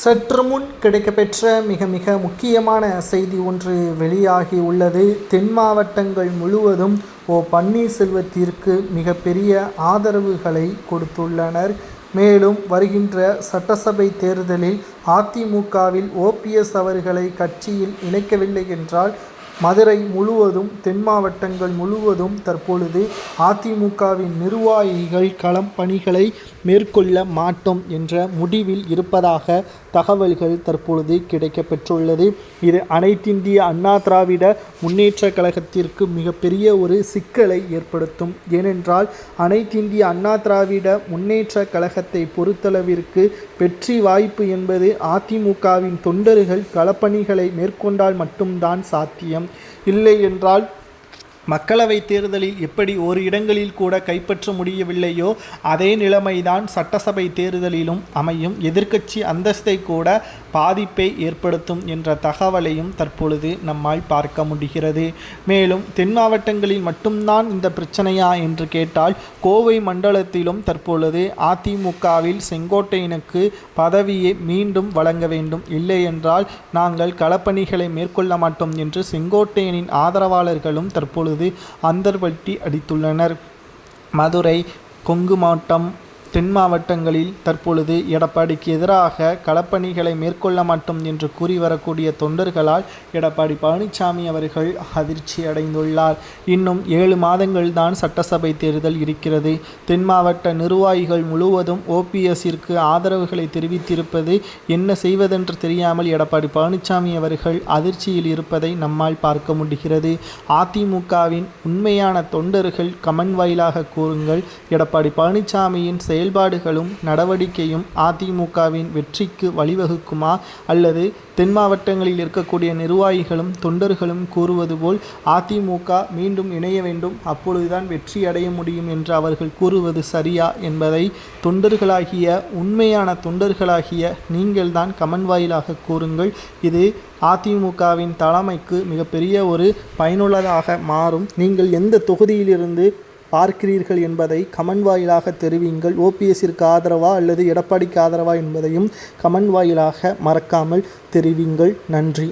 சற்று முன் கிடைக்கப்பெற்ற மிக மிக முக்கியமான செய்தி ஒன்று வெளியாகி உள்ளது. தென் மாவட்டங்கள் முழுவதும் ஓ பன்னீர்செல்வத்திற்கு மிகப்பெரிய ஆதரவுகளை கொடுத்துள்ளனர். மேலும் வருகின்ற சட்டசபை தேர்தலில் அதிமுகவில் ஓபிஎஸ் அவர்களை கட்சியில் இணைக்கவில்லை என்றால் மதுரை முழுவதும் தென் மாவட்டங்கள் முழுவதும் தற்பொழுது அதிமுகவின் நிர்வாகிகள் களம் பணிகளை மேற்கொள்ள மாட்டோம் என்ற முடிவில் இருப்பதாக தகவல்கள் தற்பொழுது கிடைக்கப்பெற்றுள்ளது. இது அனைத்திந்திய அண்ணா திராவிட முன்னேற்ற கழகத்திற்கு மிகப்பெரிய ஒரு சிக்கலை ஏற்படுத்தும். ஏனென்றால் அனைத்திந்திய அண்ணா திராவிட முன்னேற்ற கழகத்தை பொறுத்தளவிற்கு வெற்றி வாய்ப்பு என்பது அதிமுகவின் தொண்டர்கள் களப்பணிகளை மேற்கொண்டால் மட்டும்தான் சாத்தியம். இல்லை என்றால் மக்களவைத் தேர்தலில் எப்படி ஒரு இடங்களில் கூட கைப்பற்ற முடியவில்லையோ அதே நிலைமைதான் சட்டசபை தேர்தலிலும் அமையும். எதிர்க்கட்சி அந்தஸ்தை கூட பாதிப்பை ஏற்படுத்தும் என்ற தகவலையும் தற்பொழுது நம்மால் பார்க்க முடிகிறது. மேலும் தென் மாவட்டங்களில் மட்டும்தான் இந்த பிரச்சனையா என்று கேட்டால் கோவை மண்டலத்திலும் தற்பொழுது அதிமுகவில் செங்கோட்டையனுக்கு பதவியை மீண்டும் வழங்க வேண்டும். இல்லை என்றால் நாங்கள் களப்பணிகளை மேற்கொள்ள மாட்டோம் என்று செங்கோட்டையனின் ஆதரவாளர்களும் தற்பொழுது அந்தர்வட்டி அடித்துள்ளனர். மதுரை கொங்கு மாவட்டம் தென் மாவட்டங்களில் தற்பொழுது எடப்பாடிக்கு எதிராக களப்பணிகளை மேற்கொள்ள மாட்டோம் என்று கூறி வரக்கூடிய தொண்டர்களால் எடப்பாடி பழனிசாமி அவர்கள் அதிர்ச்சி அடைந்துள்ளார். இன்னும் ஏழு மாதங்கள் தான் சட்டசபை தேர்தல் இருக்கிறது. தென் மாவட்ட நிர்வாகிகள் முழுவதும் ஓபிஎஸ்ஸிற்கு ஆதரவுகளை தெரிவித்திருப்பது என்ன செய்வதென்று தெரியாமல் எடப்பாடி பழனிசாமி அவர்கள் அதிர்ச்சியில் இருப்பதை நம்மால் பார்க்க முடிகிறது. அதிமுகவின் உண்மையான தொண்டர்கள் கமன் வாயிலாக கூறுங்கள் எடப்பாடி பழனிசாமியின் செயல்பாடுகளும் நடவடிக்கையும் அதிமுகவின் வெற்றிக்கு வழிவகுக்குமா? அல்லது தென் மாவட்டங்களில் இருக்கக்கூடிய நிர்வாகிகளும் தொண்டர்களும் கூறுவது போல் அதிமுக மீண்டும் இணைய வேண்டும் அப்பொழுதுதான் வெற்றி அடைய முடியும் என்று அவர்கள் கூறுவது சரியா என்பதை தொண்டர்களாகிய உண்மையான தொண்டர்களாகிய நீங்கள்தான் கமன் வாயிலாக கூறுங்கள். இது அதிமுகவின் தலைமைக்கு மிகப்பெரிய ஒரு பயனுள்ளதாக மாறும். நீங்கள் எந்த தொகுதியிலிருந்து பார்க்கிறீர்கள் என்பதை கமன் வாயிலாக தெரிவிங்கள் ஓபிஎஸ்ஸிற்கு ஆதரவா அல்லது எடப்பாடிக்கு ஆதரவா என்பதையும் கமன் வாயிலாக மறக்காமல் தெரிவிங்கள் நன்றி.